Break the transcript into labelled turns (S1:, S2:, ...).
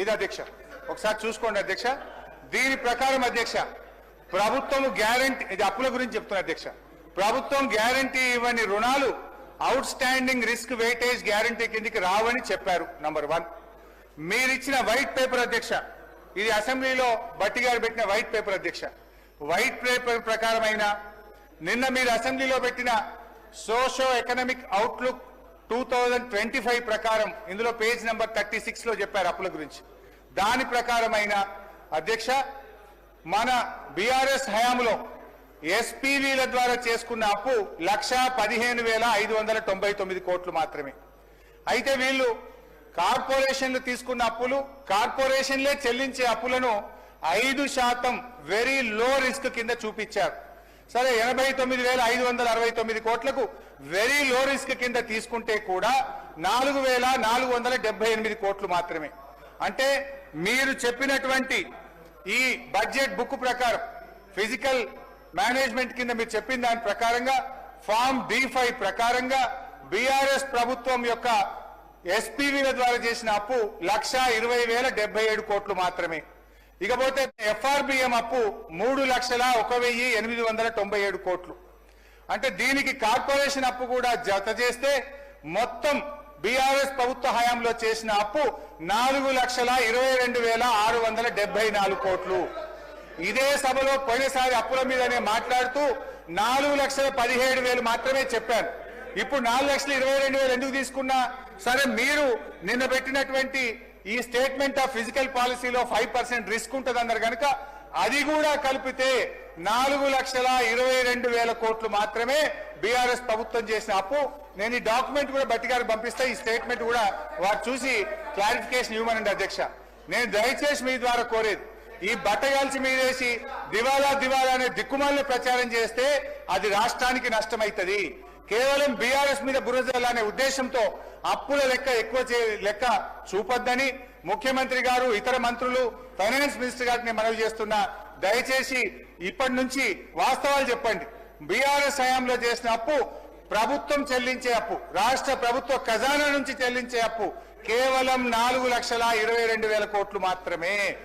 S1: ఇది అధ్యక్ష. ఒకసారి చూసుకోండి అధ్యక్ష. దీని ప్రకారం అధ్యక్ష ప్రభుత్వం గ్యారంటీ ఇది అప్పుల గురించి చెప్తున్నా అధ్యక్ష. ప్రభుత్వం గ్యారంటీ ఇవ్వని రుణాలు outstanding risk weightage guarantee కిందికి రావని చెప్పారు నంబర్ వన్ మీరిచ్చిన వైట్ పేపర్ అధ్యక్ష ఇది అసెంబ్లీలో బట్టి గారు పెట్టిన వైట్ పేపర్ అధ్యక్ష. వైట్ పేపర్ ప్రకారమైన నిన్న మీరు అసెంబ్లీలో పెట్టిన socio economic outlook two thousand twenty five ప్రకారం ఇందులో పేజ్ నెంబర్ థర్టీ సిక్స్లో చెప్పారు అప్పుల గురించి. దాని ప్రకారమైన అధ్యక్ష మన బీఆర్ఎస్ హయాంలో ఎస్పీవీల ద్వారా చేసుకున్న అప్పు లక్ష పదిహేను వేల ఐదు వందల తొంభై తొమ్మిది కోట్లు మాత్రమే. అయితే వీళ్ళు కార్పొరేషన్లు తీసుకున్న అప్పులు కార్పొరేషన్లే చెల్లించే అప్పులను ఐదు శాతం వెరీ లో రిస్క్ కింద చూపించారు. సరే ఎనభై తొమ్మిది వేల ఐదు వందల అరవై తొమ్మిది కోట్లకు వెరీ లో రిస్క్ కింద తీసుకుంటే కూడా నాలుగు వేల నాలుగు వందల డెబ్బై ఎనిమిది కోట్లు మాత్రమే. అంటే మీరు చెప్పినటువంటి ఈ బడ్జెట్ బుక్ ప్రకారం ఫిజికల్ మేనేజ్మెంట్ కింద మీరు చెప్పిన దాని ప్రకారంగా ఫామ్ డి ఫైవ్ ప్రకారంగా బీఆర్ఎస్ ప్రభుత్వం యొక్క ఎస్పీవీల ద్వారా చేసిన అప్పు లక్ష ఇరవై వేల డెబ్బై ఏడు కోట్లు మాత్రమే. ఇకపోతే ఎఫ్ఆర్బిఎం అప్పు మూడు లక్షల ఒక వెయ్యి ఎనిమిది వందల తొంభై ఏడు కోట్లు. అంటే దీనికి కార్పొరేషన్ అప్పు కూడా జత చేస్తే మొత్తం బీఆర్ఎస్ ప్రభుత్వ హయాంలో చేసిన అప్పు నాలుగు లక్షల ఇరవై రెండు వేల ఆరు వందల డెబ్బై నాలుగు కోట్లు. ఇదే సభలో పోయినసారి అప్పుల మీదనే మాట్లాడుతూ నాలుగు లక్షల పదిహేడు వేలు మాత్రమే చెప్పాను ఇప్పుడు నాలుగు లక్షల ఇరవై రెండు వేలు ఎందుకు తీసుకున్నా? సరే మీరు నిన్న పెట్టినటువంటి ఈ స్టేట్మెంట్ ఆఫ్ ఫిజికల్ పాలసీలో ఫైవ్ పర్సెంట్ రిస్క్ ఉంటుంది అన్నారు కనుక అది కూడా కలిపితే నాలుగు లక్షల ఇరవై రెండు వేల కోట్లు మాత్రమే బీఆర్ఎస్ ప్రభుత్వం చేసిన అప్పు. నేను ఈ డాక్యుమెంట్ కూడా బట్టి గారికి పంపిస్తే ఈ స్టేట్మెంట్ కూడా వారు చూసి క్లారిఫికేషన్ ఇవ్వమనండి అధ్యక్ష. నేను దయచేసి మీ ద్వారా కోరేది ఈ బట్టగాల్చి మీదేసి దివాలా దివాలా అనే దిక్కుమాలను ప్రచారం చేస్తే అది రాష్ట్రానికి నష్టమవుతుంది. కేవలం బీఆర్ఎస్ మీద బురదలానే ఉద్దేశంతో అప్పుల లెక్క ఎక్కువ చే- లెక్క చూపొద్దని ముఖ్యమంత్రి గారు ఇతర మంత్రులు ఫైనాన్స్ మినిస్టర్ గారిని మనవి చేస్తున్నా దయచేసి ఇప్పటి నుంచి వాస్తవాలు చెప్పండి. బీఆర్ఎస్ హయాంలో చేసిన అప్పు ప్రభుత్వం చెల్లించే అప్పు రాష్ట్ర ప్రభుత్వ ఖజానా నుంచి చెల్లించే అప్పు కేవలం నాలుగు లక్షల ఇరవై రెండు వేల కోట్లు మాత్రమే.